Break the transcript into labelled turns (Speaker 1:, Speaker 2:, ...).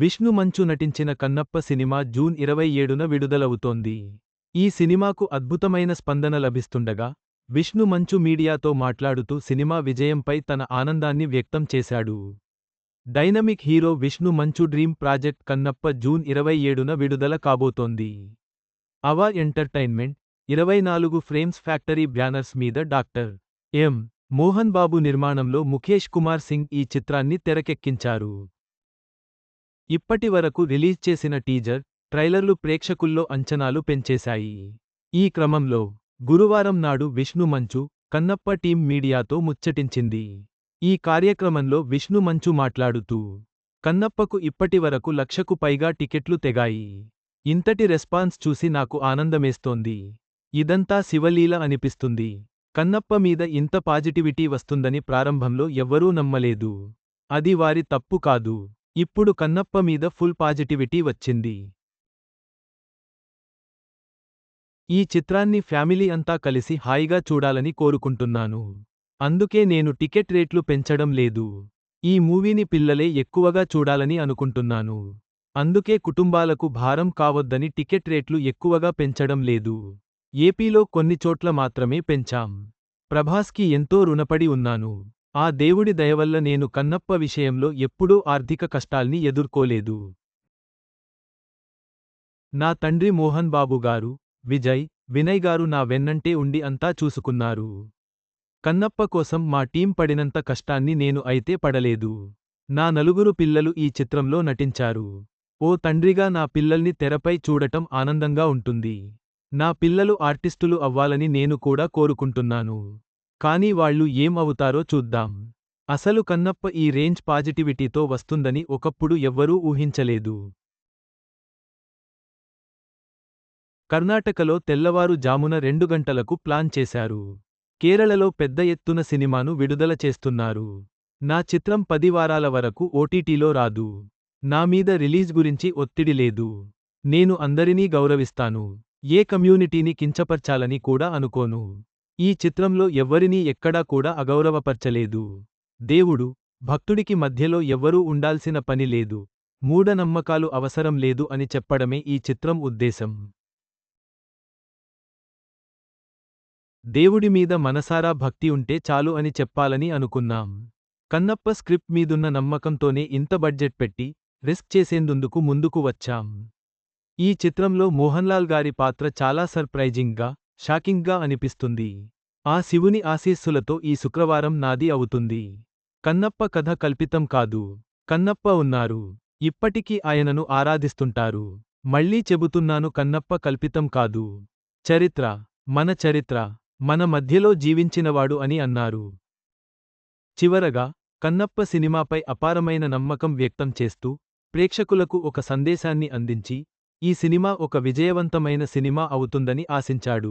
Speaker 1: విష్ణు మంచు నటించిన Kannappa cinema June ఇరవై ఏడున విడుదలవుతోంది. ఈ సినిమాకు అద్భుతమైన స్పందన లభిస్తుండగా విష్ణు మంచు మీడియాతో మాట్లాడుతూ సినిమా విజయంపై తన ఆనందాన్ని వ్యక్తం చేశాడు. డైనమిక్ హీరో విష్ణు మంచు డ్రీమ్ ప్రాజెక్ట్ కన్నప్ప జూన్ ఇరవై ఏడున విడుదల కాబోతోంది. అవా ఎంటర్టైన్మెంట్ ఇరవై నాలుగు ఫ్రేమ్స్ ఫ్యాక్టరీ బ్యానర్స్ మీద డాక్టర్ ఎం. మోహన్ బాబు నిర్మాణంలో ముఖేష్ కుమార్ సింగ్ ఈ చిత్రాన్ని తెరకెక్కించారు. ఇప్పటి వరకు రిలీజ్ చేసిన టీజర్ ట్రైలర్లు ప్రేక్షకుల్లో అంచనాలు పెంచేశాయి. ఈ క్రమంలో గురువారం నాడు విష్ణు మంచు కన్నప్ప టీం మీడియాతో ముచ్చటించింది. ఈ కార్యక్రమంలో విష్ణు మంచు మాట్లాడుతూ కన్నప్పకు ఇప్పటివరకు లక్షకు పైగా టికెట్లు తెగాయి. ఇంతటి రెస్పాన్స్ చూసి నాకు ఆనందమేస్తోంది. ఇదంతా శివలీల అనిపిస్తుంది. కన్నప్ప మీద ఇంత పాజిటివిటీ వస్తుందని ప్రారంభంలో ఎవ్వరూ నమ్మలేదు. అది వారి తప్పు కాదు. ఇప్పుడు కన్నప్ప మీద ఫుల్ పాజిటివిటీ వచ్చింది. ఈ చిత్రాన్ని ఫ్యామిలీ అంతా కలిసి హాయిగా చూడాలని కోరుకుంటున్నాను. అందుకే నేను టికెట్ రేట్లు పెంచడం లేదు. ఈ మూవీని పిల్లలే ఎక్కువగా చూడాలని అనుకుంటున్నాను. అందుకే కుటుంబాలకు భారం కావద్దని టికెట్ రేట్లు ఎక్కువగా పెంచడం లేదు. ఏపీలో కొన్ని చోట్ల మాత్రమే పెంచాం. ప్రభాస్కి ఎంతో రుణపడి ఉన్నాను. ఆ దేవుడి దయవల్ల నేను కన్నప్ప విషయంలో ఎప్పుడూ ఆర్థిక కష్టాల్ని ఎదుర్కోలేదు. నా తండ్రి మోహన్ బాబు గారు విజయ్ వినయ్ గారు నా వెన్నంటే ఉండి అంతా చూసుకున్నారు. కన్నప్ప కోసం మా టీం పడినంత కష్టాన్ని నేను అయితే పడలేదు. నా నలుగురు పిల్లలు ఈ చిత్రంలో నటించారు. ఓ తండ్రిగా నా పిల్లల్ని తెరపై చూడటం ఆనందంగా ఉంటుంది. నా పిల్లలు ఆర్టిస్టులు అవ్వాలని నేను కూడా కోరుకుంటున్నాను. కానీ వాళ్ళు ఏం అవుతారో చూద్దాం. అసలు కన్నప్ప ఈ రేంజ్ పాజిటివిటీతో వస్తుందని ఒకప్పుడు ఎవ్వరూ ఊహించలేదు. కర్ణాటకలో తెల్లవారు జామున రెండు గంటలకు ప్లాన్ చేశారు. కేరళలో పెద్ద ఎత్తున సినిమాను విడుదల చేస్తున్నారు. నా చిత్రం పది వారాల వరకు ఓటీటీలో రాదు. నా మీద రిలీజ్ గురించి ఒత్తిడి లేదు. నేను అందరినీ గౌరవిస్తాను. ఏ కమ్యూనిటీని కించపర్చాలని కూడా అనుకోను. ఈ చిత్రంలో ఎవ్వరినీ ఎక్కడా కూడా అగౌరవపర్చలేదు. దేవుడు భక్తుడికి మధ్యలో ఎవ్వరూ ఉండాల్సిన పని లేదు. మూఢనమ్మకాలు అవసరం లేదు అని చెప్పడమే ఈ చిత్రం ఉద్దేశం. దేవుడి మీద మనసారా భక్తి ఉంటే చాలు అని చెప్పాలని అనుకున్నాం. కన్నప్ప స్క్రిప్ట్ మీదున్న నమ్మకంతోనే ఇంత బడ్జెట్ పెట్టి రిస్క్ చేసేందుకు ముందుకు వచ్చాం. ఈ చిత్రంలో మోహన్లాల్ గారి పాత్ర చాలా సర్ప్రైజింగ్గా షాకింగ్గా అనిపిస్తుంది. ఆ శివుని ఆశీస్సులతో ఈ శుక్రవారం నాది అవుతుంది. కన్నప్ప కథ కల్పితం కాదు. కన్నప్ప ఉన్నారు. ఇప్పటికీ ఆయనను ఆరాధిస్తుంటారు. మళ్ళీ చెబుతున్నాను కన్నప్ప కల్పితం కాదు. చరిత్ర. మన చరిత్ర. మన మధ్యలో జీవించినవాడు అని అన్నారు. చివరగా కన్నప్ప సినిమాపై అపారమైన నమ్మకం వ్యక్తం చేస్తూ ప్రేక్షకులకు ఒక సందేశాన్ని అందించి ఈ సినిమా ఒక విజయవంతమైన సినిమా అవుతుందని ఆశించాడు.